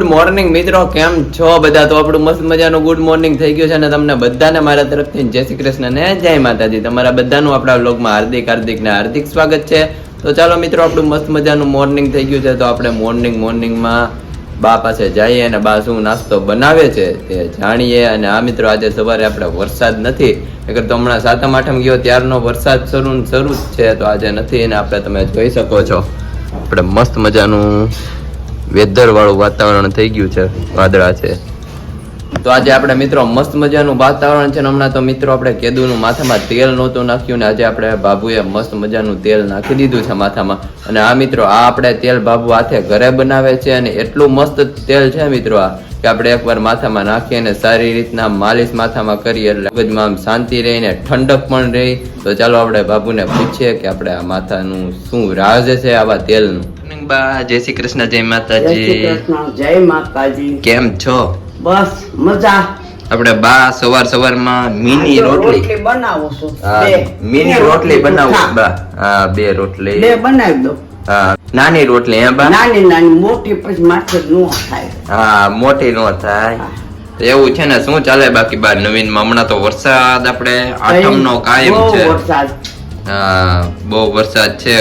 Good morning મિત્રો, કેમ છો બધા? તો આપણું મસ્ત મજાનું ગુડ મોર્નિંગ થઈ ગયું છે અને તમને બધાને મારા તરફથી જય શ્રી કૃષ્ણ ને જય માતાજી. તમારા બધાનું આપણા વ્લોગમાં હાર્દિક હાર્દિક ને હાર્દિક સ્વાગત છે. તો ચાલો મિત્રો, આપણું મસ્ત મજાનું મોર્નિંગ થઈ ગયું છે. તો આપણે મોર્નિંગ, મોર્નિંગમાં બા પાસે જઈએ અને બા શું નાસ્તો બનાવે છે તે જાણીએ. અને આ મિત્રો, આજે સવારે આપણે વરસાદ નથી. નકર તો હમણાં સાતમ, આઠમ ગયો, ત્યારનો વરસાદ શરૂ શરૂ જ છે. તો આજે નથી અને આપણે તમે જોઈ શકો છો. આપણે મસ્ત મજાનું વેધર વાળું વાતાવરણ થઈ ગયું છે, વાદળા છે. તો આજે આપણે મિત્રો મસ્ત મજાનું વાતાવરણ છે ને હમણાં તો મિત્રો આપણે કેદુનું માથામાં તેલ નહોતું નાખ્યું ને આજે આપણે બાબુએ મસ્ત મજાનું તેલ નાખી દીધું છે માથામાં. અને આ મિત્રો, આ આપણે તેલ બાબુ હાથે ઘરે બનાવે છે અને એટલું મસ્ત તેલ છે મિત્રો આ, કે આપણે એકવાર માથામાં નાખીએ અને સારી રીતના માલિશ માથામાં કરીએ એટલે મગજમાં આમ શાંતિ રહીને ઠંડક પણ રહી. તો ચાલો આપણે બાબુને પૂછીએ કે આપણે આ માથાનું શું રાજ છે આવા તેલનું. બા જય શ્રી કૃષ્ણ જય જય માતાજી કૃષ્ણ જય માતાજી. કેમ છો? બસ મજા. આપણે બા સવાર સવારમાં મિની રોટલી. બનાવો છો. મિની રોટલી બનાવો. બા હા બે રોટલી. બે બનાવી દો. હા નાની રોટલી હે બા? નાની નાની મોટી પછી માથે નો થાય. હા મોટી નો થાય. એવું છે ને શું ચાલે બાકી બા? નવીનમાં હમણાં તો વરસાદ આપણે આઠમ નો કાયમ છે. હા બહુ વરસાદ છે.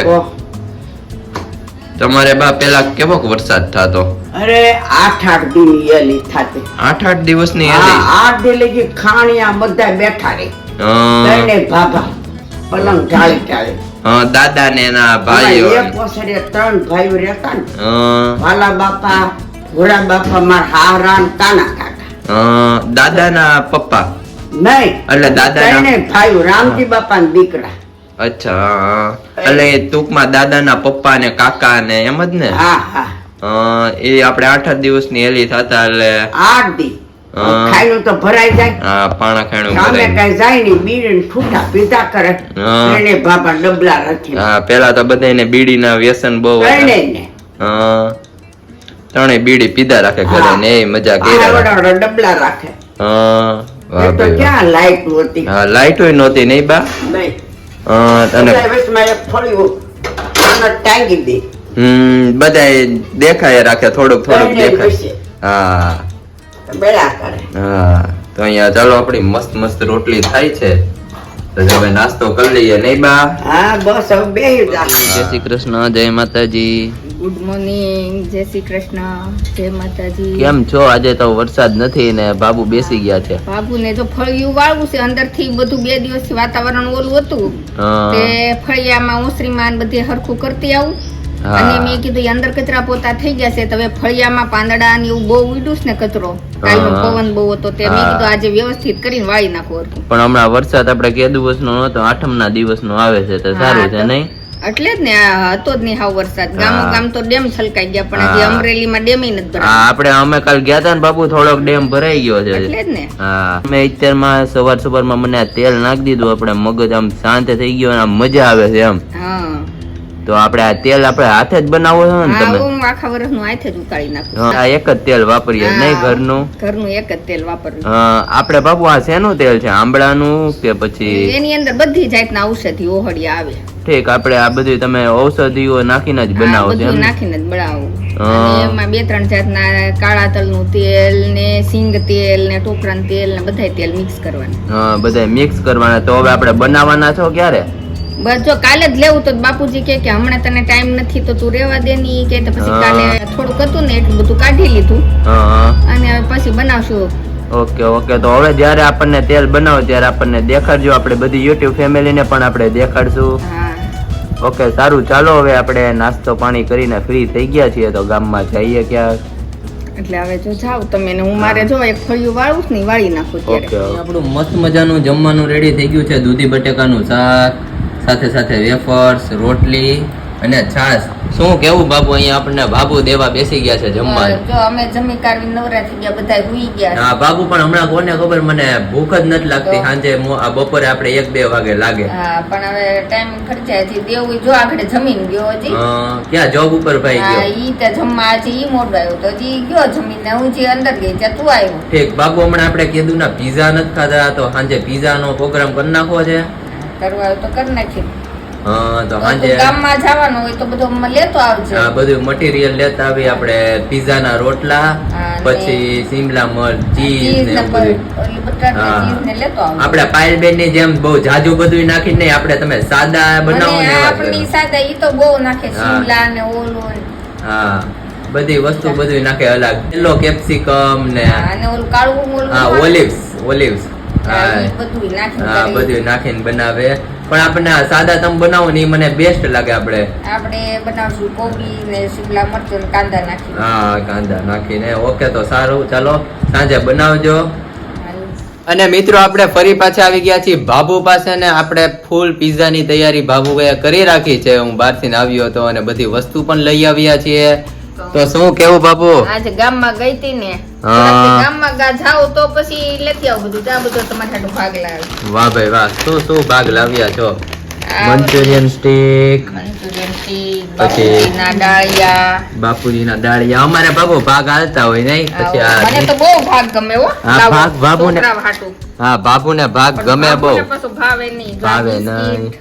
તમારે બા પેલા કેવો વરસાદ થતો? અરે આઠ આઠ દિન એલી થાતી. આઠ આઠ દિવસની હા, હતી આઠ દિન કે ખાણિયા બધા બેઠા રે. ત્રણે ભાભા પલંગ ઢાળી ઢાળી. હા, દાદા ને એના ભાઈઓ. એક પોસડે ત્રણ ભાઈઓ રહેતા ને. વાલા બાપા ઘોડા બાપા માર હારા ને કાના કાકા. હા, દાદાના પપ્પા? નહીં એટલે ત્રણે ભાઈઓ રામજી બાપા ને દીકરા. અચ્છા. એટલે ટૂંકમાં દાદાના પપ્પા ને કાકા ને એમ જ ને? હા એ આપણે આઠ આઠ દિવસની હેલી થતા એટલે આઠ દી? ખાયલું તો ભરાઈ જાય. હા પાણા ખાણું સામે કઈ જાય નહીં બીડી ઠૂઠા પીધા કરે. એને બાપા ડબલા રાખી હા પેલા તો બધાને બીડીના વ્યસન બહુ. ને હા. ત્રણેય બીડી પીધા રાખે ઘરે ને એ મજા આવડા ડબલા રાખે. હા વાહ તો ભાઈ ક્યાં લાઈટ હા લાઈટોય નહોતી નહીં બા? નહીં. ટાંગી દે. હમ બધાય દેખાય રાખે થોડુંક થોડુંક દેખાય. હા. કરે. હા તો અહીંયા ચાલો આપણી મસ્ત મસ્ત રોટલી થાય છે. તો નાસ્તો કરી લઈએ નહીં બા? હા બસ હવે બે જય શ્રી કૃષ્ણ જય માતાજી. ગુડ મોર્નિંગ જય શ્રી કૃષ્ણ જય માતાજી. કેમ છો? આજે તો વરસાદ નથી ને બાબુ બેસી ગયા છે. બાબુને તો ફળિયું વાળવું છે. અંદરથી બધું બે દિવસથી વાતાવરણ ઓલું હતું. તે ફળિયામાં ઓસરીમાં ને બધે હરખું કરતી આવું. અને મેં કીધું અંદર કચરા પોતા થઈ ગયા છે. હવે ફળિયામાં પાંદડા ને એવું બહુ ઉડ્યું ને કચરો. કાલનો પવન બહુ હતો તે મેં કીધું આજે વ્યવસ્થિત કરીને વાળી નાખો. પણ હમણાં વરસાદ આપણે કે દિવસનો ના દિવસ દિવસનો આવે છે તો સારું છે નહીં? એટલે જ ને આ હતો જ નહીં હાવ વરસાદ. ગામો ગામ તો ડેમ છલકાઈ ગયા પણ હજી. અમરેલીમાં ડેમ નથી ભરાય. આપણે અમે કાલ ગયા હતા ને બાબુ થોડોક ડેમ ભરાઈ ગયો છે. એટલે જ ને. હા મેં અત્યારમાં સવાર સવારમાં મને તેલ નાખી દીધું આપણે મગજ આમ શાંત થઈ ગયો અને આમ મજા આવે છે એમ. હા. તો આપણે આ તેલ આપણે હાથે જ બનાવો છો ને તમે? હું આખા વર્ષનું હાથે જ ઉકાળી નાખું આ એક જ તેલ વાપરીએ. નહીં ઘરનું? ઘરનું એક જ તેલ વાપરીએ આપણે બાપુ આ શેનું તેલ છે? આંબળાનું કે પછી? એની અંદર બધી જાતના ઔષધિ ઓહળિયા આવે. ઠીક આપણે આ બધું તમે ઔષધિઓ નાખીને જ બનાવો છો? નાખીને જ બનાવું. એમાં બે ત્રણ જાતના કાળા તલનું તેલ ને સિંગ તેલ ને ટોકરા તેલ ને બધા તેલ મિક્સ કરવાના. હા બધા મિક્સ કરવાના. તો હવે આપણે બનાવવાના છો ક્યારે? બસ જો કાલે જ લેવું તો બાપુજી કે કે હમણાં તને ટાઈમ નથી તો તું રેવા દે ની કે તો પછી કાલે થોડુંક હતું ને એટલું બધું કાઢી લીધું. અને હવે પછી બનાવશું. ઓકે ઓકે તો હવે જ્યારે આપણને તેલ બનાવો ત્યારે આપણને દેખાડજો. આપણે બધી યુટ્યુબ ફેમિલીને પણ આપણે દેખાડશું. ઓકે સારું. ચાલો હવે આપણે નાસ્તો પાણી કરીને ફ્રી થઈ ગયા છીએ તો ગામમાં જઈએ ક્યાં એટલે હવે જો જાવ તમે ને હું મારે જો એક ફળિયું વાળું ને વાળી નાખું ત્યારે આપણું મસ્ત મજાનું જમવાનું રેડી થઈ ગયું છે. દૂધી બટેકાનું શાક સાથે સાથે વેફર્સ રોટલી અને છાશ. શું કેવું બાબુ અહીંયા આપણને બાબુ દેવા બેસી ગયા છે જમવા? જો અમે જમી કાઢી નવરા થઈ ગયા બધા હુઈ ગયા હા બાબુ પણ હમણાં કોને ખબર મને ભૂખ જ નથી લાગતી. સાંજે આ બપોરે આપણે એક બે વાગે લાગે. હા પણ હવે ટાઈમ ખર્ચાય છે. દેવું જો આગળ જમીન ગયો હજી. ક્યાં જોબ ઉપર ભાઈ હા ગયો? ઈ તે જમવા આજે ઈ મોડો આવ્યો તો જી ગયો જમીને હું જે અંદર ગઈ ત્યાં તું આવ્યો. ઠીક બાબુ હમણાં આપણે કીધું ના પીઝા નથી ખાધા તો સાંજે પીઝા નો પ્રોગ્રામ કરી નાખવો છે. કરવા આવ્યો તો કરી નાખી. હા તો તો ગામમાં જવાનું હોય તો બધું લેતો આવજો. આ બધું મટીરિયલ લેતા આવી આપણે pizza ના રોટલા પછી સિમલા મરચ ચીઝ ચીઝ ને ને બધું. બ- ઓલી બટાટા હા. ચીઝ ને લેતો આવજો. આપણે પાયલબેનની જેમ બહુ જાજુ બધું નાખી નહીં આપણે તમે સાદા બનાવો ને આપણી કરો. ઈ તો બહુ નાખે હા. ને ઓલું હા બધી વસ્તુ બધું નાખે અલગ. યલો કેપ્સિકમ ને અને ઓલું કાળું હા ઓલિવ્સ ઓલિવ્સ હા, બધું નાખીને બનાવે. પણ આપણને સાદા તમે બનાવો ને એ મને બેસ્ટ લાગે આપણે. આપણે બનાવશું કોબી ને શિમલા મરચું કાંદા નાખી હા કાંદા નાખીને. ઓકે તો સારું. ચાલો સાંજે બનાવજો. અને મિત્રો આપણે ફરી પાછા આવી ગયા છીએ બાબુ પાસે ને આપણે ફૂલ પીઝાની ની તૈયારી બાબુ કરી રાખી છે. હું બહારથી આવ્યો હતો અને બધી વસ્તુ પણ લઈ આવ્યા છીએ. તો શું કેવું બાબુ આજે ગામમાં ગઈ હતી ને. ગામમાં ગા જાવ તો પછી લેતી આવું બધું. ત્યાં બધું તમારે હાટું ભાગ લાવ્યો. વાહ ભાઈ વાહ. શું શું ભાગ લાવ્યા છો? મંચુરિયન સ્ટીક મંચુરિયન સ્ટીક બાસુંદીના ડાળિયા. બાપુજીના દાળિયા અમારે બાપુ ભાગ હાલતા હોય નહીં પછી. મને આ તો બહુ ભાગ ગમે હો. ભાગ હા બાપુને ભાગ ગમે બહુ. ભાવે નહીં. ભાવે નહીં.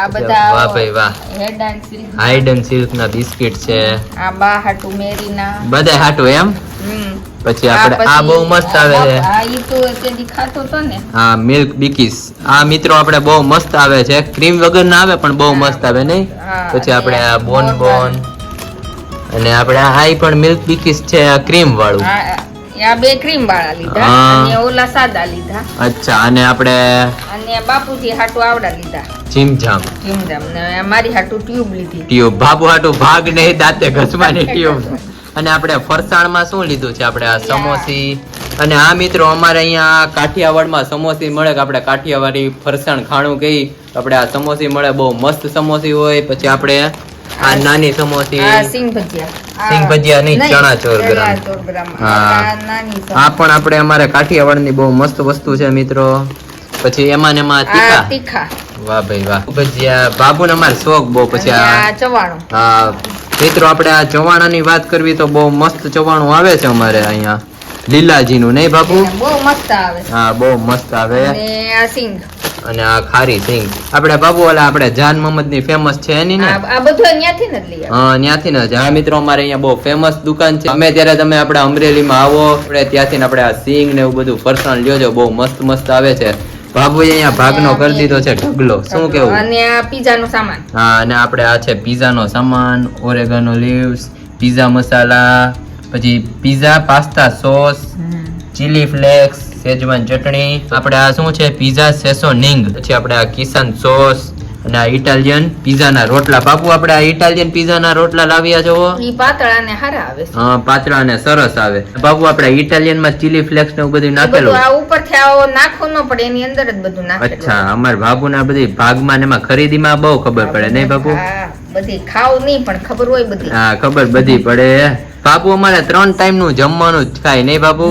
આ બધા વાહ ભાઈ વાહ. Head and silk hide and silk ના બિસ્કિટ છે. આ બા હાટુ મેરીના. બધા હાટુ એમ? પછી આપણે આ બહુ મસ્ત આવે છે. આ ઈ તો તેથી દેખાતો તો ને. હા મિલ્ક બિકીસ આ મિત્રો આપણે બહુ મસ્ત આવે છે. ક્રીમ વગર ના આવે પણ બહુ મસ્ત આવે નહીં? પછી આપણે આ બોન બોન અને આપણે આ હાઈ પણ મિલ્ક બિકીસ છે આ ક્રીમ વાળું. આ બે ક્રીમ વાળા લીધા અને ઓલા સાદા લીધા. અચ્છા અને આપણે અને બાપુજી હાટુ આવડા લીધા. જીમજામ. જીમજામ. ને મારી હાટુ ટ્યુબ લીધી. ટ્યુબ બાપુ હાટુ ભાગ નહીં દાંતે ઘસવાની ટ્યુબ અને આપણે ફરસાણમાં શું લીધું છે આપણે? આ સમોસી. અને આ મિત્રો અમારે અહીંયા કાઠિયાવાડમાં સમોસી મળે કે આપણે કાઠિયાવાડી ફરસાણ ખાણું કહી આપણે આ સમોસી મળે. બહુ મસ્ત સમોસી હોય. પછી આપણે આ નાની સમોસી. સિંગ ભજીયા સિંગ ભજીયા નહીં, ચણા ચોર ગ્રામ. હા. આ પણ આપણે અમારે કાઠિયાવાડની બહુ મસ્ત વસ્તુ છે મિત્રો. પછી એમાં ને એમાં તીખા. તીખા. વાહ ભાઈ વાહ. ભજીયા બાબુ ને અમારે શોખ બહુ પછી આ આ ચવાણું. હા. મિત્રો આપણે આ ચવાણાની વાત કરવી તો બહુ મસ્ત ચવાણું આવે છે અમારે અહીંયા. લીલાજીનું નહીં બાપુ? બહુ મસ્ત આવે. હા બહુ મસ્ત આવે. અને આ સિંગ. અને આ ખારી સિંગ. આપણે બાબુ ઓલા આપણે જાન મોહમ્મદની ફેમસ છે એની ને? આ બધું અહીંયાથી જ લઈએ હા ત્યાંથી જ. હા મિત્રો અમારે અહીંયા બહુ ફેમસ દુકાન છે. અમે ત્યારે તમે આપણે અમરેલીમાં આવો આપણે ત્યાંથી ને આપણે આ સિંગ ને એવું બધું પર્સનલ લ્યો છો. બહુ મસ્ત મસ્ત આવે છે. બાબુએ અહીંયા ભાગનો કરી દીધો છે ઢગલો. શું કેવું? અને આ પીઝા નો સામાન. હા અને આપણે આ છે પીઝાનો સામાન. ઓરેગાનો લીવ્સ પીઝા મસાલા પછી pizza pasta sauce chilli flakes schezwan chutney. આપણે આ શું છે? પીઝા સેસોનિંગ પછી આપણે આ કિસાન સોસ અને આ ઇટાલિયન પીઝાના રોટલા. બાપુ આપણે આ ઇટાલિયન પીઝાના રોટલા લાવ્યા છો? પાતળા ને હારા આવે છે. હા પાતળા અને સરસ આવે. બાપુ આપણે ઇટાલિયનમાં ચીલી ફ્લેક્સ ને બધું નાખેલું? આ ઉપરથી આવો નાખવું ન પડે એની અંદર જ બધું નાખેલું. અચ્છા અમાર બાપુ ના બધી ભાગમાં ને એમાં ખરીદીમાં બહુ ખબર પડે નહીં બાપુ? બધી ખાવ નહીં પણ ખબર હોય બધી. હા ખબર બધી પડે. બાપુ અમારે ત્રણ ટાઈમનું જમવાનું જ ખાય નહીં બાપુ?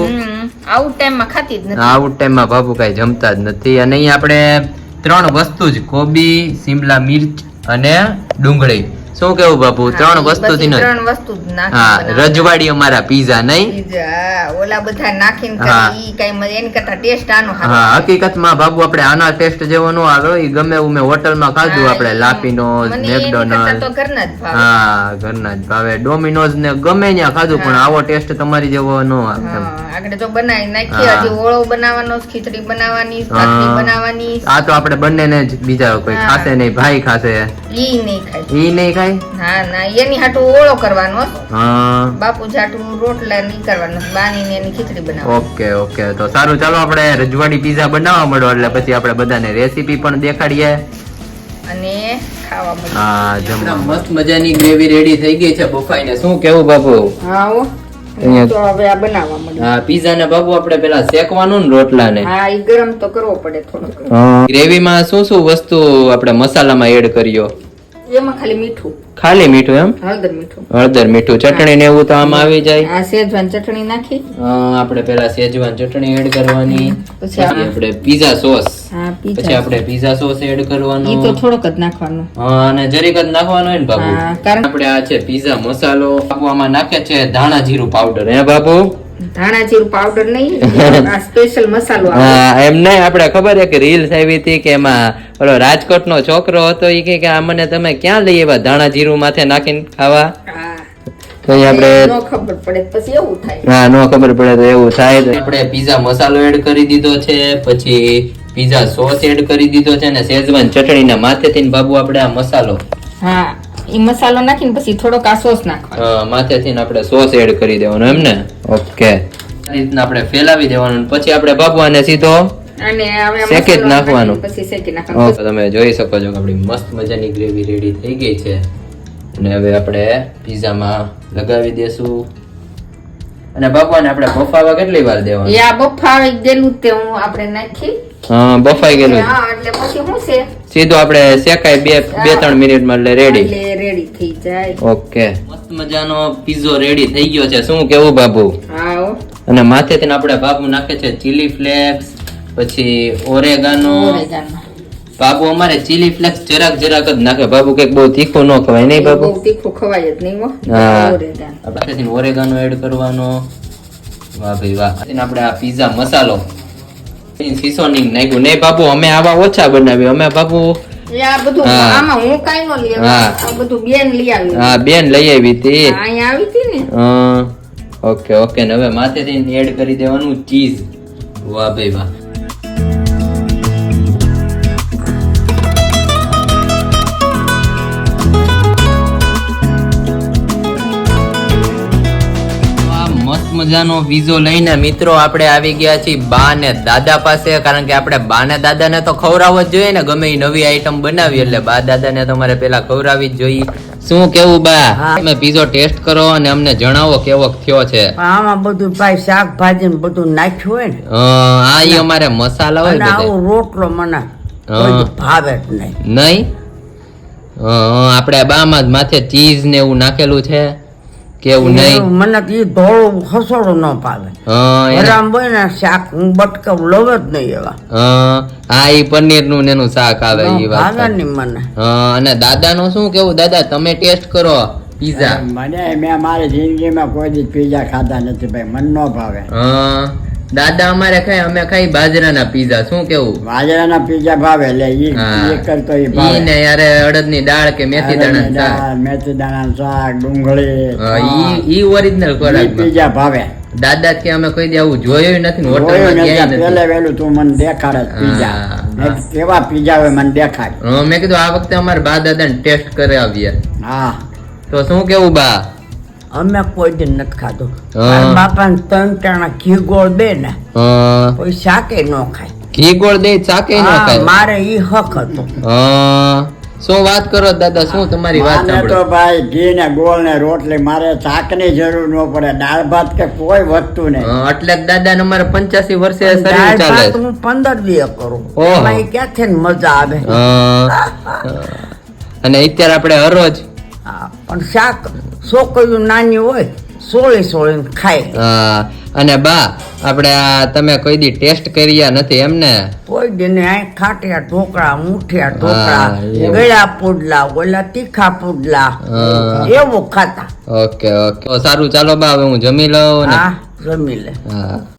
આઉટ ટાઈમમાં ખાતી જ નથી. આઉટ ટાઈમમાં બાપુ કઈ જમતા જ નથી. અને અહીં આપણે ત્રણ વસ્તુ જ કોબી સિમલા મિર્ચ અને ડુંગળી. શું કેવું બાપુ? ત્રણ વસ્તુ થી ત્રણ વસ્તુ જ હા રજવાડી અમારા પીઝા નહીં. પીઝા, ઓલા બધા નાખીને કરે, હા. ઈ મજા- એની કરતા ટેસ્ટ આનો હા હકીકતમાં બાપુ આપણે આના ટેસ્ટ જેવો નો આવ્યો એ ગમે એવું મેં હોટલમાં ખાધું આપણે લાપીનો મને મેકડોનલ્ડ તો ઘરના જ ભાવે. હા ઘરના જ ભાવે. ડોમિનોઝ ને ગમે ત્યાં ખાધું પણ આવો ટેસ્ટ તમારી જેવો નો આવે આગળ તો બનાવી નાખી હજી ઓળો બનાવવાનો ખીચડી બનાવવાની. ભાખરી બનાવવાની. આ તો આપણે બંનેને જ બીજા કોઈ. ખાશે નહીં ભાઈ ખાશે. ઈ નહીં ખાય. ઈ નહીં ખાય? હા ના એની હાટું ઓળો કરવાનો હા. બાપુ જાટું રોટલા ની કરવાનો બાની ને એની ખીચડી બનાવવાની. Okay okay. તો સારું ચાલો આપણે રજવાડી પીઝા બનાવવા મળો એટલે પછી આપણે બધાને રેસીપી પણ દેખાડીએ. અને ખાવા મળો હા જમવા. મસ્ત મજાની ગ્રેવી રેડી થઈ ગઈ છે બફાઈને. શું કેવું બાપુ? હા ઓ તો હવે આ બનાવવા મળ્યું. હા પીઝા ને બાબુ આપણે પેલા શેકવાનું ને રોટલા ને હા ઈ ગરમ તો કરવો પડે ગ્રેવીમાં શું શું વસ્તુ આપણે મસાલામાં એડ કર્યો? એમાં ખાલી મીઠું. ખાલી મીઠું એમ? હળદર મીઠું. હળદર મીઠું. ચટણી ને એવું તો આમાં આવી જાય? આ ચટણી નાખી. આપણે પેલા સેજવાન ચટણી એડ કરવાની. પછી આપણે- પીઝા સોસ પછી આપણે પીઝા સોસ એડ કરવાનો. ઈ તો થોડોક જ નાખવાનો. હા, અને જરીક જ નાખવાનો હોય ને બાબુ કારણ- આપણે આ છે પીઝા મસાલો. આમાં નાખે છે ધાણા જીરું પાવડર હે બાબુ ધાણા જીરું પાવડર નહીં આ સ્પેશિયલ મસાલો હા એમ નહીં આપણે ખબર છે કે રીલ્સ આવી હતી કે એમાં ઓલો રાજકોટનો છોકરો હતો એ કે કે આ મને તમે ક્યાં લઈ આવ્યા ધાણા જીરું માથે નાખીને ખાવા? તો અહીં આપણે ન ખબર પડે પછી એવું થાય. હા નો ખબર પડે તો એવું થાય આપણે પીઝા મસાલો એડ કરી દીધો છે પછી પીઝા સોસ એડ કરી દીધો છે અને શેઝવાન ચટણીના માથેથી બાબુ આપણે આ મસાલો. હા. એ મસાલો નાખીને પછી થોડોક આ સોસ નાખવાનો. માથેથી આપણે સોસ એડ કરી દેવાનો એમ ને? ઓકે. આ રીતના આપણે ફેલાવી દેવાનું પછી આપણે બાબુ સીધો અને હવે શેકી જ નાખવાનું. પછી શેકી નાખવાનું. તમે જોઈ શકો છો કે આપણી મસ્ત મજાની ગ્રેવી રેડી થઈ ગઈ છે. અને હવે આપણે પીઝામાં લગાવી દેશું. અને બાપુને આપણે બફાવા કેટલી વાર દેવાનું? આ બફાવી ગયેલું તે હું આપણે નાખી. હા બફાઈ ગયેલું હા એટલે પછી શું છે? સીધું આપણે શેકાય બે બે ત્રણ મિનિટમાં એટલે રેડી એટલે રેડી થઈ જાય. ઓકે. મસ્ત મજાનો પીઝો રેડી થઈ ગયો છે. શું કેવું બાબુ? હા. અને માથેથી આપણે બાબુ નાખે છે ચીલી ફ્લેક્સ પછી ઓરેગાનો. બાબુ અમારે ચીલી ફ્લેક્સ જરાક જરાક જ નાખે. બાબુ કંઈક બહુ તીખું ન ખવાય નહીં બાબુ? તીખું ખવાય જ નહીં હા. ઓરેગાનો. આપણે ઓરેગાનો એડ કરવાનો. વાહ ભાઈ વાહ. આપણે આ પીઝા મસાલો. સિસોનિંગ નાખ્યું નહીં બાપુ અમે આવા ઓછા બનાવ્યું. અમે. હા. બેન લઈ આવી હતી. Okay okay. ને હવે માથેથી એડ કરી દેવાનું ચીઝ. વાહ ભાઈ વાહ. મજાનો વિઝો લઈને મિત્રો આપણે આવી ગયા છીએ બા ને દાદા પાસે કારણ કે આપણે બા ને દાદાને તો ખવડાવવો જ જોઈએ ને ગમે એ નવી આઈટમ બનાવી એટલે બા દાદાને તમારે પેલા ખવડાવવી જ જોઈએ. શું કેવું બા? તમે પીઝો ટેસ્ટ કરો અને અમને જણાવો કેવો થયો છે. આમાં બધું ભાઈ શાકભાજી બધું નાખ્યું હોય ને. આ ઈ અમારે મસાલા હોય રોટલો મને હા. ભાવે નહીં. નહીં? આપણે બામાં જ માથે ચીઝ ને એવું નાખેલું છે. કેવું નહીં? મને એ ધોળું ખસોડું ન પાવે હોય ને શાક હું બટકા લવ જ નહીં એવા. હા એ પનીરનું ને એનું શાક આવે એ વાત ભાવે. મને. અને દાદા નું શું કેવું? દાદા તમે ટેસ્ટ કરો પીઝા. મને મેં મારી જિંદગીમાં કોઈ દી પીઝા ખાધા નથી ભાઈ મન ન ભાવે હા. દાદા અમારે ખાય અમે ખાઈ બાજરાના પીઝા. શું કેવું? બાજરાના પીઝા ભાવે લે ઈ કરતો ઈ ભાવે. ને યારે અડદની દાળ કે મેથી દાણા શાક? મેથી દાણા શાક ડુંગળી ઈ ઈ ઓરિજિનલ ખોરાક પીઝા ભાવે. દાદા કે અમે કોઈ આવું જોયું નથી હોટલમાં ગયા નથી પેલે વેલું તું મને દેખાડે પીઝા. કેવા પીઝા હોય મને દેખાડ. હા, મેં કીધું આ વખતે અમારે બા દાદા ને ટેસ્ટ આવ્યા હા. તો શું કેવું બા? અમે કોઈ દિન નથી ખાધું. બાપા ને બાપાને ત્રણ ટાણા ઘી ગોળ દે ને કોઈ શાકે ન ખાય. ઘી ગોળ દે શાકે ન ખાય. મારે ઈ હક હતો. શું વાત કરો દાદા શું તમારી વાત માને સાંભળો? તો ભાઈ ઘી ને ગોળ ને રોટલી મારે શાકની જરૂર ન પડે. દાળ ભાત કે કોઈ વસ્તુ નહીં. એટલે દાદા ને અમારે પંચ્યાસી વર્ષે શરીર ચાલે હું પંદર દિવસ કરું. ભાઈ ક્યાંથી ને મજા આવે? અને અત્યારે આપણે હરરોજ પણ શાક છોકરીઓ નાની હોય સોળી સોળી ખાય. અને બા આપણે આ તમે કોઈ દી ટેસ્ટ કર્યા નથી એમને? કોઈ કોઈ ને આ ખાટિયા ઢોકળા મુઠિયા ઢોકળા ગળા પુડલા ઓલા તીખા પુડલા. એવું ખાતા. Okay okay. સારું ચાલો બા હવે હું જમી લઉં ને. હા જમી લે. હા.